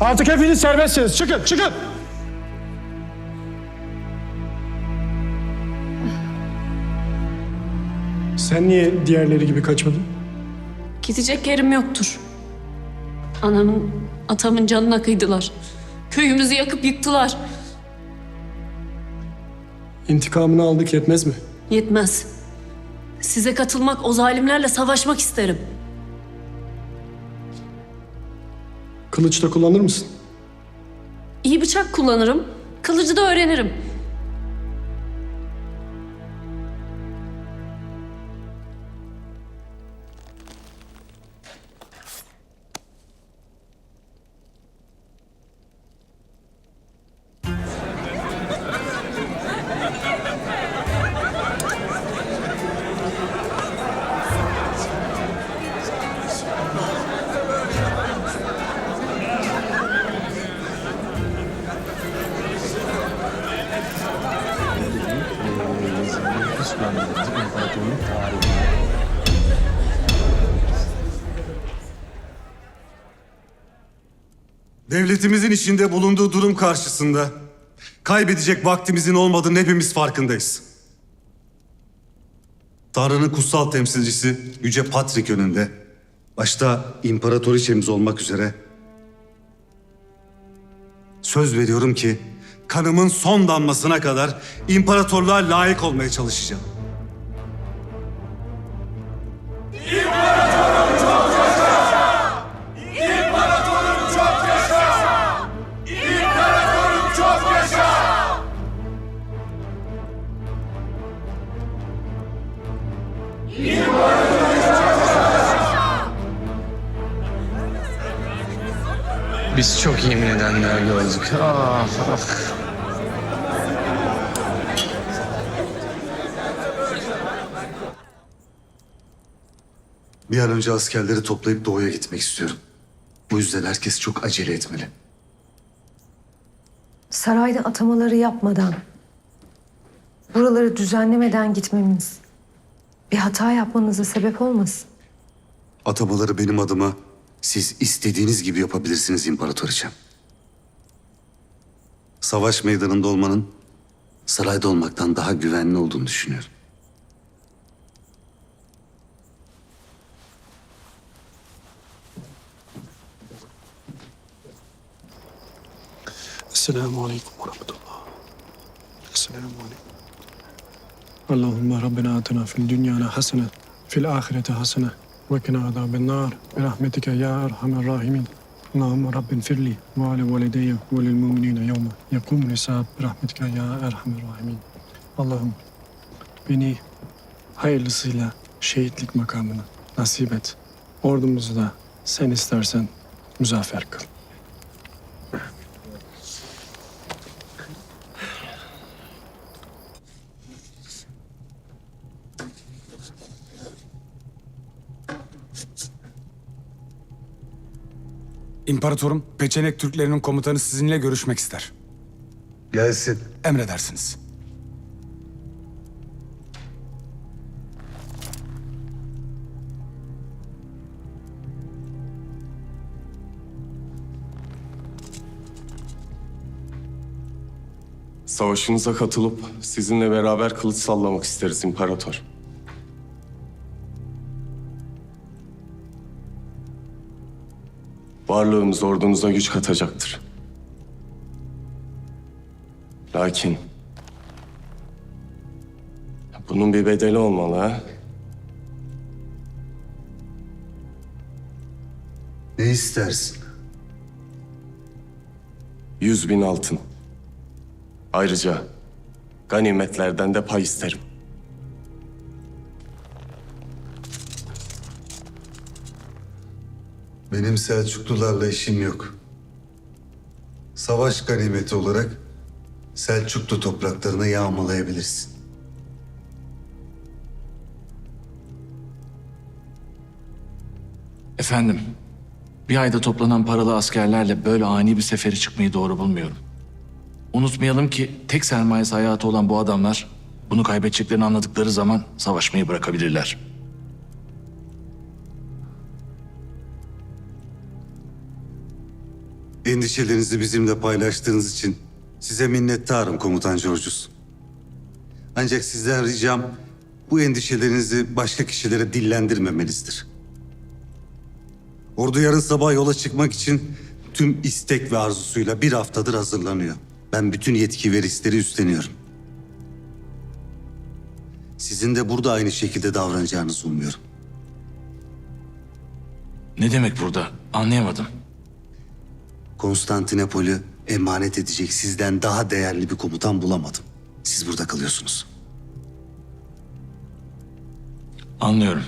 Artık hepiniz serbestsiniz. Çıkın, çıkın. Sen niye diğerleri gibi kaçmadın? Gidecek yerim yoktur. Anamın, atamın canına kıydılar. Köyümüzü yakıp yıktılar. İntikamını aldık yetmez mi? Yetmez. Size katılmak, o zalimlerle savaşmak isterim. Kılıç da kullanır mısın? İyi bıçak kullanırım, kılıcı da öğrenirim. Devletimizin içinde bulunduğu durum karşısında kaybedecek vaktimizin olmadığını hepimiz farkındayız. Tanrı'nın kutsal temsilcisi Yüce Patrik önünde, başta imparatoriçemiz olmak üzere söz veriyorum ki kanımın son damlasına kadar imparatorluğa layık olmaya çalışacağım. Biz çok yemin edenler gördük. Ah, ah. Bir an önce askerleri toplayıp doğuya gitmek istiyorum. Bu yüzden herkes çok acele etmeli. Sarayda atamaları yapmadan, buraları düzenlemeden gitmemiz bir hata yapmanıza sebep olmasın. Atamaları benim adıma siz istediğiniz gibi yapabilirsiniz imparatoriçem. Savaş meydanında olmanın sarayda olmaktan daha güvenli olduğunu düşünüyorum. Esselamu Aleyküm ve Rahmetullah. Esselamu Aleyküm. Allahümme Rabbena atina fil dünyana hasene, fil ahirete hasene, ve kina azaben nar, bi rahmetike ya erhamer rahimin. Allahümme Rabbin firli ve ale valideyye ve lil mu'minine yevme yakumul hesab bi rahmetike ya erhamer rahimin. Allah'ım beni hayırlısıyla şehitlik makamına nasip et. Ordumuzu da sen istersen müzafer kıl. İmparatorum, Peçenek Türklerinin komutanı sizinle görüşmek ister. Gelsin. Emredersiniz. Savaşınıza katılıp sizinle beraber kılıç sallamak isteriz imparator. Varlığımız ordunuza güç katacaktır. Lakin bunun bir bedeli olmalı ha? Ne istersin? Yüz bin altın. Ayrıca ganimetlerden de pay isterim. Benim Selçuklularla işim yok. Savaş ganimeti olarak Selçuklu topraklarını yağmalayabilirsin. Efendim, bir ayda toplanan paralı askerlerle böyle ani bir seferi çıkmayı doğru bulmuyorum. Unutmayalım ki tek sermayesi hayatı olan bu adamlar bunu kaybedeceklerini anladıkları zaman savaşmayı bırakabilirler. Endişelerinizi bizimle paylaştığınız için size minnettarım komutan Georgius. Ancak sizden ricam bu endişelerinizi başka kişilere dillendirmemenizdir. Ordu yarın sabah yola çıkmak için tüm istek ve arzusuyla bir haftadır hazırlanıyor. Ben bütün yetki ve riskleri üstleniyorum. Sizin de burada aynı şekilde davranacağınızı umuyorum. Ne demek burada? Anlayamadım. Konstantinopol'ü emanet edecek sizden daha değerli bir komutan bulamadım. Siz burada kalıyorsunuz. Anlıyorum.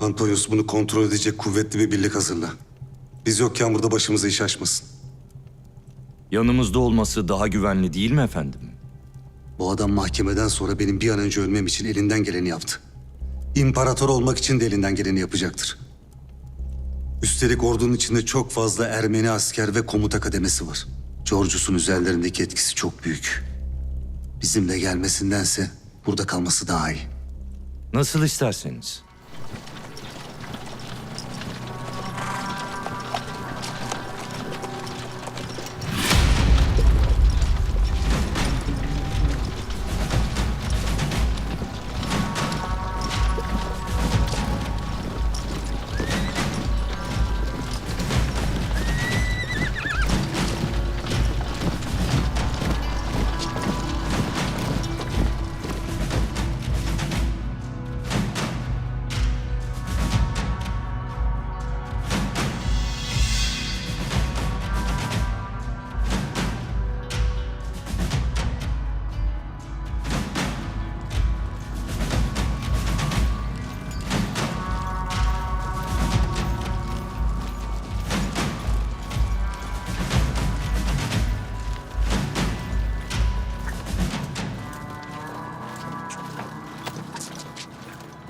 Antonius bunu kontrol edecek kuvvetli bir birlik hazırla. Biz yokken burada başımıza iş açmasın. Yanımızda olması daha güvenli değil mi efendim? Bu adam mahkemeden sonra benim bir an önce ölmem için elinden geleni yaptı. İmparator olmak için de elinden geleni yapacaktır. Üstelik ordunun içinde çok fazla Ermeni asker ve komuta kademesi var. Georgius'un üzerlerindeki etkisi çok büyük. Bizimle gelmesindense burada kalması daha iyi. Nasıl isterseniz.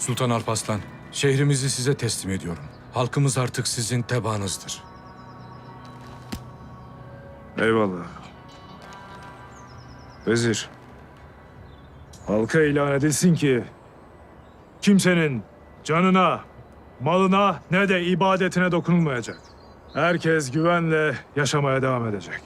Sultan Alparslan, şehrimizi size teslim ediyorum. Halkımız artık sizin tebaanızdır. Eyvallah. Vezir. Halka ilan edilsin ki kimsenin canına, malına ne de ibadetine dokunulmayacak. Herkes güvenle yaşamaya devam edecek.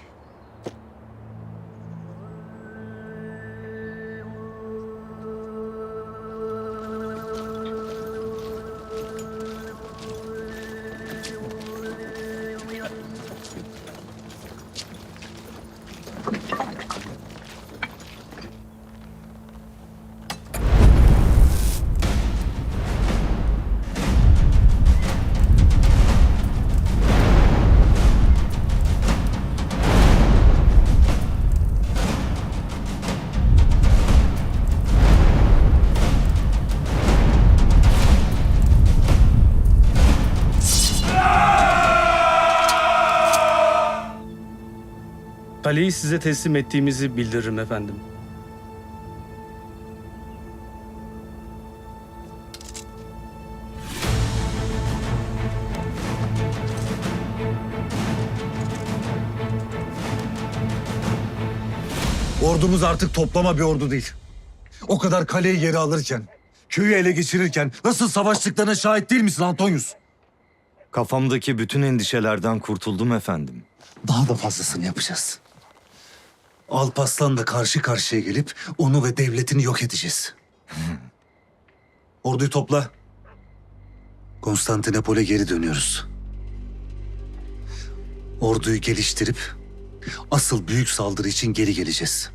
Kaleyi size teslim ettiğimizi bildiririm efendim. Ordumuz artık toplama bir ordu değil. O kadar kaleyi geri alırken, köyü ele geçirirken nasıl savaştıklarına şahit değil misin Antonius? Kafamdaki bütün endişelerden kurtuldum efendim. Daha da fazlasını yapacağız. Alparslan'la karşı karşıya gelip onu ve devletini yok edeceğiz. Orduyu topla. Konstantinopol'e geri dönüyoruz. Orduyu geliştirip asıl büyük saldırı için geri geleceğiz.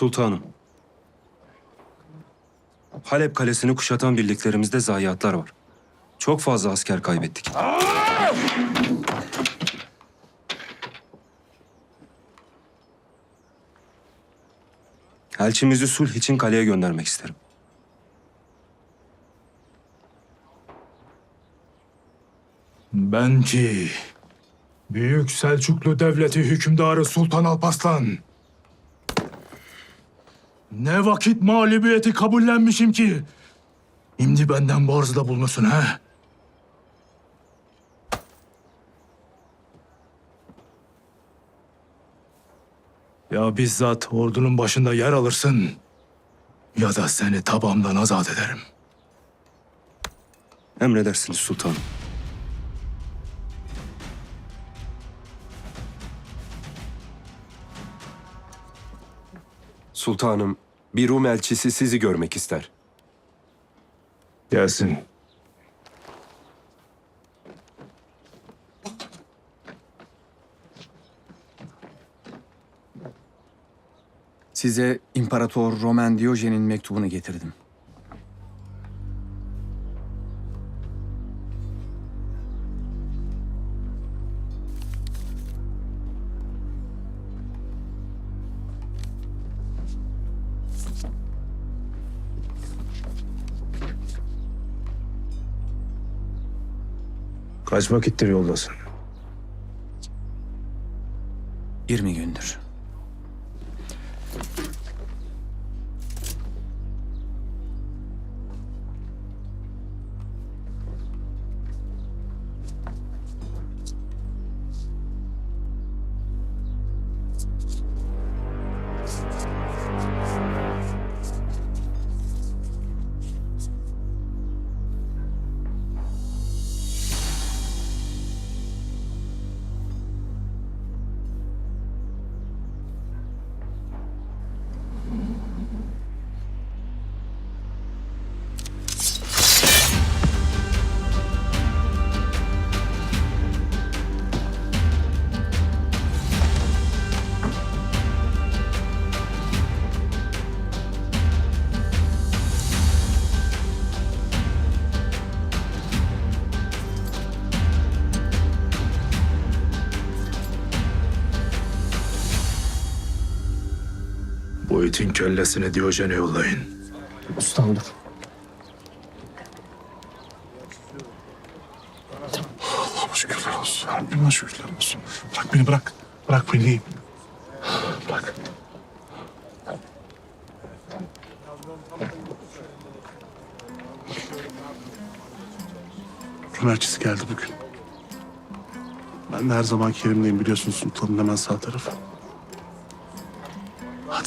Sultanım. Halep Kalesi'ni kuşatan birliklerimizde zayiatlar var. Çok fazla asker kaybettik. Elçimizi sulh için kaleye göndermek isterim. Ben ki Büyük Selçuklu Devleti hükümdarı Sultan Alparslan. Ne vakit mağlubiyeti kabullenmişim ki şimdi benden bu arzda bulunursun ha? Ya bizzat ordunun başında yer alırsın ya da seni tabamdan azat ederim. Emredersiniz sultanım. Sultanım, bir Rum elçisi sizi görmek ister. Gelsin. Size İmparator Roman Diyojen'in mektubunu getirdim. Kaç vakittir yoldasın? 20 gündür. Bu itin kellesini Diyojen'e yollayın. Ustam dur. Allah'a şükürler olsun. Rabbime şükürler olsun. Bırak beni bırak. Bırak beni. Bırak. Rum elçisi geldi bugün. Ben de her zamanki yerimdeyim biliyorsun sultanın hemen sağ tarafı.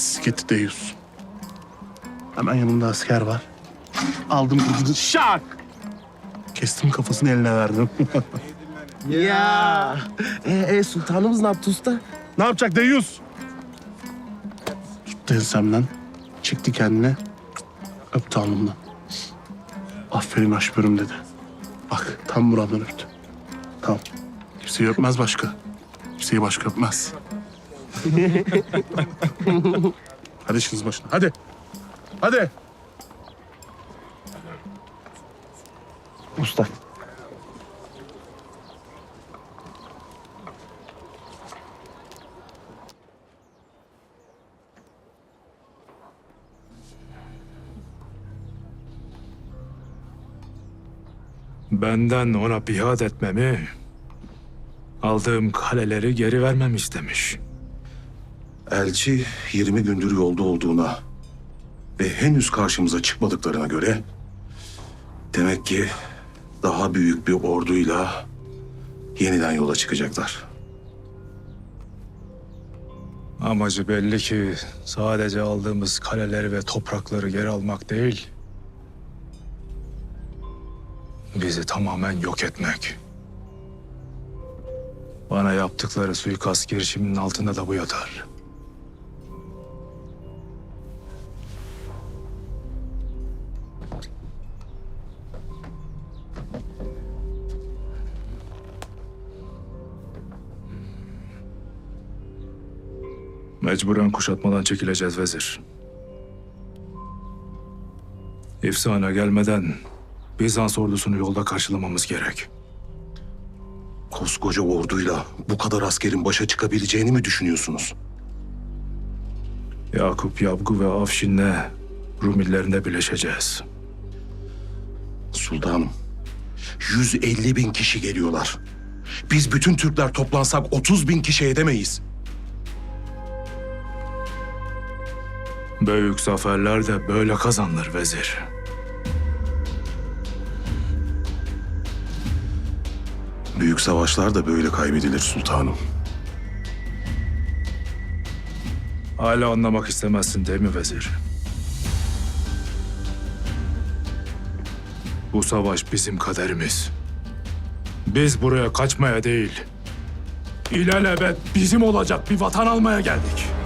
Hadi siketi deyiz. Hemen yanımda asker var. Aldım kılıcını şak! Kestim kafasını eline verdim. Ya, e, e, sultanımız ne yaptı usta? ne yapacak deyiz? Tuttu ensemden. Çekti kendine. Öptü alnımdan. Aferin aşbörüm dedi. Bak tam buramdan öptü. Tamam. Kimseyi öpmez başka. Kimseyi başka öpmez. Hadi işiniz başına. Hadi. Hadi. Usta. Benden ona biat etmemi, aldığım kaleleri geri vermemi istemiş. Elçi 20 gündür yolda olduğuna ve henüz karşımıza çıkmadıklarına göre demek ki daha büyük bir orduyla yeniden yola çıkacaklar. Amacı belli ki sadece aldığımız kaleleri ve toprakları geri almak değil, bizi tamamen yok etmek. Bana yaptıkları suikast girişiminin altında da bu yatar. Mecburen kuşatmadan çekileceğiz vezir. efsane gelmeden Bizans ordusunu yolda karşılamamız gerek. Koskoca orduyla bu kadar askerin başa çıkabileceğini mi düşünüyorsunuz? Yakup Yabgu ve Afşin'le Rumillerine birleşeceğiz. Sultanım, 150 bin kişi geliyorlar. Biz bütün Türkler toplansak 30 bin kişi edemeyiz. Büyük zaferler de böyle kazanılır vezir. Büyük savaşlar da böyle kaybedilir sultanım. Hala anlamak istemezsin değil mi vezir? Bu savaş bizim kaderimiz. Biz buraya kaçmaya değil, ilelebet bizim olacak bir vatan almaya geldik.